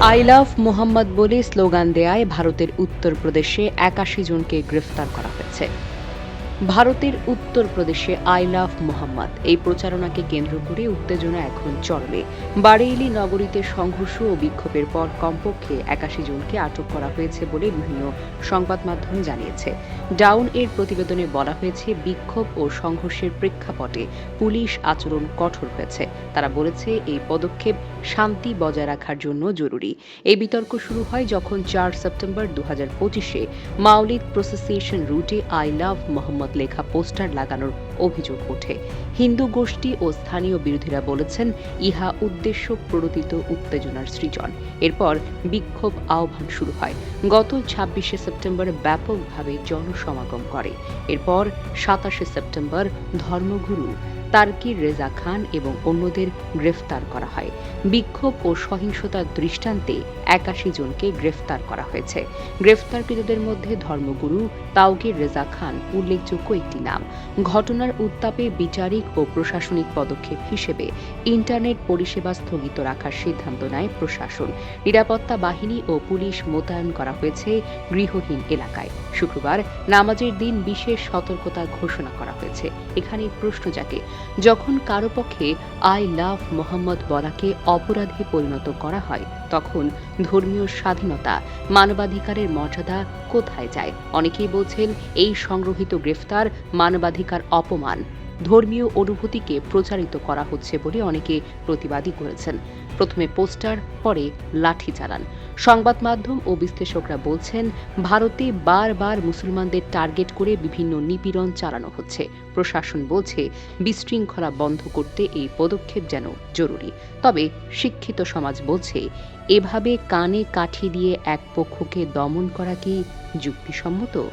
I love Mohammad বলে slogan দেয়ায় ভারতের উত্তরপ্রদেশে একাশি জনকে গ্রেফতার করা হয়েছে। ভারতের উত্তরপ্রদেশে আই লাভ মোহাম্মদ। এই প্রচারণাকে কেন্দ্র করে উত্তেজনা এখন চরমে। বারেইলি নগরীতে সংঘর্ষ ও বিক্ষোভের পর কমপক্ষে একাশি জনকে আটক করা হয়েছে বলে বিভিন্ন সংবাদ মাধ্যম জানিয়েছে। ডাউন এর প্রতিবেদনে বলা হয়েছে, বিক্ষোভ ও সংঘর্ষের প্রেক্ষাপটে পুলিশ আচরণ কঠোর হয়েছে। তারা বলেছে, এই পদক্ষেপ শান্তি বজায় রাখার জন্য জরুরি। এই বিতর্ক শুরু হয় যখন চার সেপ্টেম্বর দু হাজার পঁচিশে মাউলিদ প্রসেসিয়েশন রুটে আই লাভ মোহাম্মদ লেখা পোস্টার লাগানোর অভিযোগ ওঠে। হিন্দু গোষ্ঠী ও স্থানীয় বিরোধীরা বলেছেন, ইহা উদ্দেশ্য প্রণোদিত উত্তেজনার সৃজন। এরপর বিক্ষোভ আহ্বান শুরু হয়। গত ছাব্বিশে সেপ্টেম্বর ব্যাপকভাবে জনসমাগম করে। এরপর সাতাশে সেপ্টেম্বর ধর্মগুরু তার্কির রেজা খান এবং অন্যদের গ্রেফতার করা হয়। বিক্ষোভ ও সহিংসতার দৃষ্টান্তে একাশি জনকে গ্রেফতার করা হয়েছে। গ্রেফতারকৃতদের মধ্যে ধর্মগুরু, তাওগির রেজা খান উল্লেখযোগ্য একটি নাম। ঘটনার উত্তাপে বিচারিক ও প্রশাসনিক পদক্ষেপ হিসেবে ইন্টারনেট পরিষেবা স্থগিত রাখার সিদ্ধান্ত নেয় প্রশাসন। নিরাপত্তা বাহিনী ও পুলিশ মোতায়েন করা হয়েছে গৃহহীন এলাকায়। শুক্রবার নামাজের দিন বিশেষ সতর্কতা ঘোষণা করা হয়েছে। এখানে প্রশ্ন জাগে, যখন কারও পক্ষে আই লাভ মোহাম্মদ বলাকে অপরাধে পরিণত করা হয় তখন ধর্মীয় স্বাধীনতা মানবাধিকারের মর্যাদা কোথায় যায়? অনেকেই বলছেন এই সংগ্রহিত গ্রেফতার মানবাধিকার অপমান। ধর্মীয় অনুভূতিকে প্রচারিত করা হচ্ছে বলে অনেকে প্রতিবাদী করেছেন। প্রথমে পোস্টার, পরে লাঠি চালান। সংবাদ মাধ্যম ও বিশ্লেষকরা বলছেন, ভারতে বারবার মুসলমানদের টার্গেট করে বিভিন্ন নিপীড়ন চালানো হচ্ছে। প্রশাসন বলছে, বিশৃঙ্খলা বন্ধ করতে এই পদক্ষেপ যেন জরুরি। তবে শিক্ষিত সমাজ বলছে, এভাবে কানে কাঠি দিয়ে এক পক্ষকে দমন করা কি যুক্তিসম্মত?